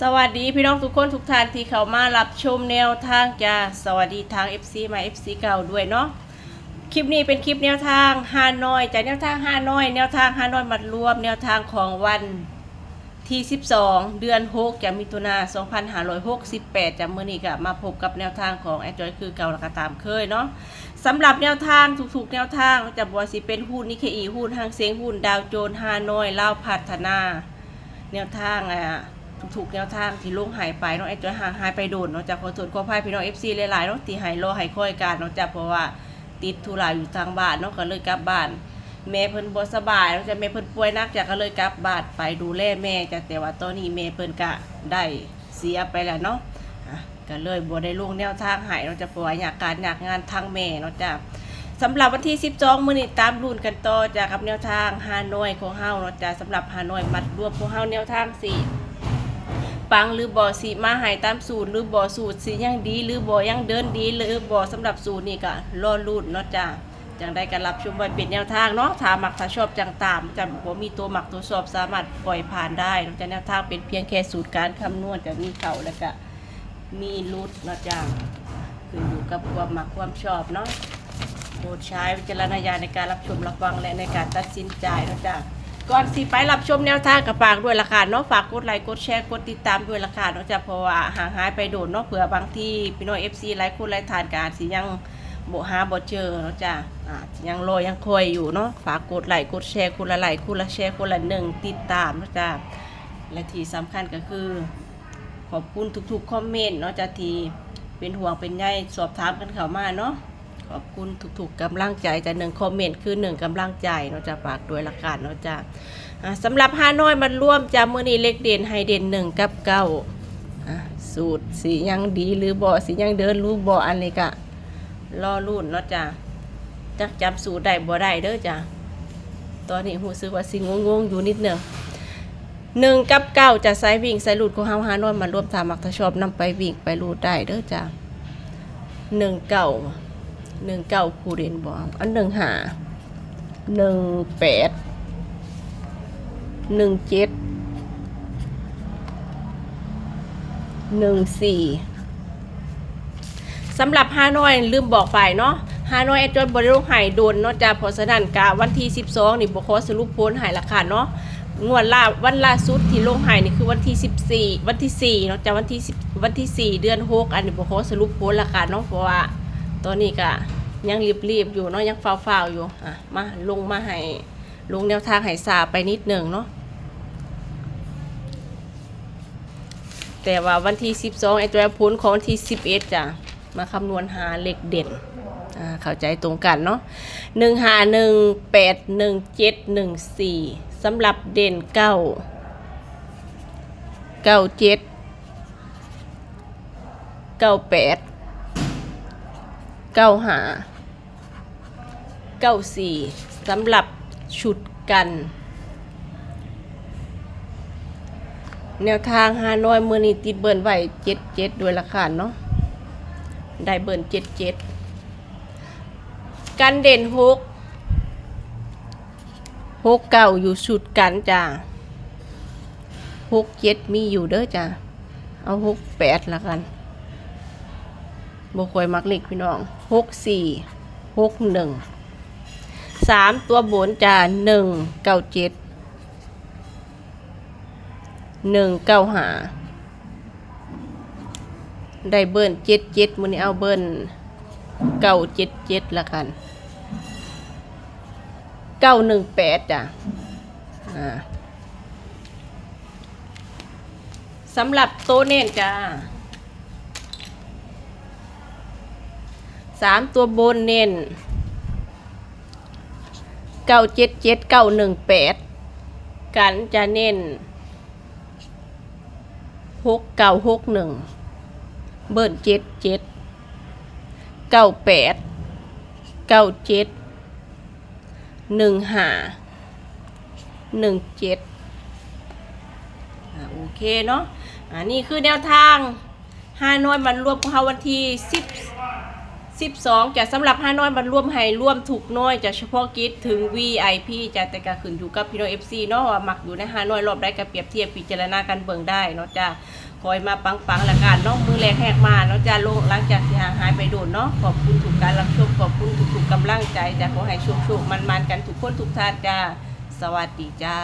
สวัสดีพี่น้องทุกคนทุกท่านที่เข้ามารับชมแนวทางจ้าสวัสดีทาง FC มา FC เก่าด้วยเนาะคลิปนี้เป็นคลิปแนวทางฮานอยจากแนวทางฮานอย แนวทางฮานอยมัดรวม แนวทางของวันที่ 12 เดือน 6จากมิถุนา2568จากมื้อนี้ก็มาพบกับแนวทางของแอดจอยคือเก่าและก็ตามเคยเนาะสำหรับแนวทางทุกๆแนวทางจะบอกว่สิเป็นหุ้นนิเคอีหุ้นหางเสียงหุ้นดาวโจนส์ฮานอยลาวพัฒนา แนวทางอะ ถูกๆแนวทางที่ลงหายไปเนาะไอ้ตัวห่างหายไปโดนเนาะจากขอโทษขออภัยพี่น้องเอฟซีหลายๆเนาะที่หายรอหายคอยการเนาะจากเพราะว่าติดธุระอยู่ทางบ้านเนาะก็เลยกลับบ้านแม่เพิ่นบ่สบายเนาะจากแม่เพิ่นป่วยหนักจากก็เลยกลับบ้านไปดูแลแม่จากแต่ว่าตอนนี้แม่เพิ่นก็ได้เสียไปแล้วเนาะก็เลยบ่ได้ลงแนวทางหายเนาะจากเพราะว่าอยากการอยากงานทางแม่เนาะจ้ะสำหรับวันที่ 12 มื้อนี้ตามรุ่นกันต่อจากกับแนวทางฮานอยของเฮาเนาะจ้ะสำหรับฮานอยมัดรวมของเฮาแนวทางสี่ ปังหรือบ่อสีมาหายตามสูตร หรือบ่อสูตรสียังดี หรือบ่อยังเดินดีหรือบ่อสำหรับสูตรนี่ก็รอรุ่นเนาะจ้ะจังได้การรับชมไว้เป็นแนวทางเนาะถ้ามักถ้าชอบจังตามจะบ่มีตัวหมักตัวชอบสามารถปล่อยผ่านได้เนาะจะแนวทางเป็นเพียงแค่สูตรการคำนวณจะมีเข้าแล้วก็มีรุดเนาะจ้ะขึ้นอยู่กับความหมักความชอบเนาะโปรดใช้วิจารณญาณในการรับชมรับฟังและในการตัดสินใจนะจ๊ะ ก่อนสิไปรับชมแนวทางกับฝากด้วยละค่ะเนาะฝากกดไลค์กดแชร์กดติดตามด้วยละค่ะเนาะจะเพราะว่าห่างหายไปโดนเนาะเผื่อบางที่พี่น้องเอฟซีไลค์คนไลค์ทานการสิยังบ่หาบ่เจอเนาะจ๊ะอ่าสิยังรอยยังคอยอยู่เนาะฝากกดไลค์กดแชร์คนละไลค์คนละแชร์คนละหนึ่งติดตามเนาะจ๊ะและที่สำคัญก็คือ ขอบคุณทุกๆคอมเมนต์เนาะจ้ะที่เป็นห่วงเป็นใยสอบถามกันเข้ามาเนาะ ขอบคุณทุกๆกำลังใจจะหนึ่งคอมเมนต์คือหนึ่งกำลังใจเนาะจะฝากด้วยละกันเนาะจะอะสำหรับฮานอยมันร่วมจะมือนี้เล็กเด่นให้เด่นหนึ่งกับเก้าสูตรสียังดีหรือบ่สียังเดินรู้บ่อันนี้กะรอรุ่นเนาะจ้ะจักจำสูตรได้บ่ได้เด้อจ้ะตอนนี้หูซื้อว่าสิงงงๆอยู่นิดเนึงหนึ่งกับเก้าจะใส่วิ่งใส่ลูดของเฮาฮานอยมันร่วมทามักถ้าชอบนำไปวิ่งไปลูดได้เด้อจ้ะหนึ่งเก้า หนึ่งเก้าคูเรนบอกอันหนึ่งหาหนึ่งแปดหนึ่งเจ็ดหนึ่งสี่สำหรับฮานอยลืมบอกไปเนาะฮานอยแอดจอยบริโภคหายโดนเนาะจ้าพราะฉะนั้นกะวันที่ 12 นี่บขอสรุปผลหายราคาเนาะงวดล่าวันล่าสุดที่ลงหายนี่คือวันที่ 14 วันที่4เนาะจ้าวันที่ 10 วันที่ 4 เดือน 6 อันนี้บขอสรุปผลราคาเนาะเพราะว่า ตอนนี้ก็ยังรีบๆอยู่เนาะยังเฝ้าๆอยู่อะมาลงมาให้ลงแนวทางให้สาไปนิดหนึ่งเนาะแต่ว่าวันที่ 12 ไอ้ตัวพ้นของวันที่ 11จ้ะมาคำนวณหาเลขเด่นอ่าเข้าใจตรงกันเนาะ1 5 1 8 1 7 1 4สำหรับเด่นเก้าเก้าเจ็ดเก้าแปด เก้าหาเก้าสี่สำหรับชุดกัน แนวทางฮานอยเมือนี้ติดเบิร์นไว้เจ็ดเจ็ดด้วยราคาเนาะได้เบิร์นเจ็ดเจ็ดกันเด่นหกหกเก้าอยู่ชุดกันจ้าหกเจ็ดมีอยู่เด้อจ้าเอาหกแปดละกันบคอยมักเล็กพี่น้อง หกสี่หกหนึ่งสามตัวบนจะหนึ่งเก้าเจ็ดหนึ่งเก้าหาได้เบิ้ลเจ็ดเจ็ดมือนี้เอาเบิ้ลเก้าเจ็ดเจ็ดละกันเก้าหนึ่งแปดจ้ะสำหรับโตเน่นจ้า สามตัวบนเน้นเก้าเจ็ดเจ็ดเก้าหนึ่งแปดกันจะเน้นหกเก้าหกหนึ่งเบิร์นเจ็ดเจ็ดเก้าแปดเก้าเจ็ดหนึ่งห้าหนึ่งเจ็ดโอเคเนาะอันนี้คือแนวทางฮาน้อยมันรวมของเขาวันที่สิบ 12จะสำหรับห้าน้อยมันร่วมให้ร่วมถูกน้อยจะเฉพาะกิจถึง VIP จะแต่ก็ขึ้นอยู่กับพี่น้อง FC เนาะว่ามักอยู่ในห้าน้อยรอบได้ก็เปรียบเทียบพิจารณากันเบิ่งได้เนาะจ้าคอยมาปังปังๆละกันเนาะมือแรงแหกมาเนาะจ้าลงหลังจากที่ห่างหายไปโดนเนาะขอบคุณทุกการรับชมขอบคุณทุกๆกำลังใจจ้าขอให้โชคๆมันๆกันทุกคนทุกท่านจ้าสวัสดีจ้า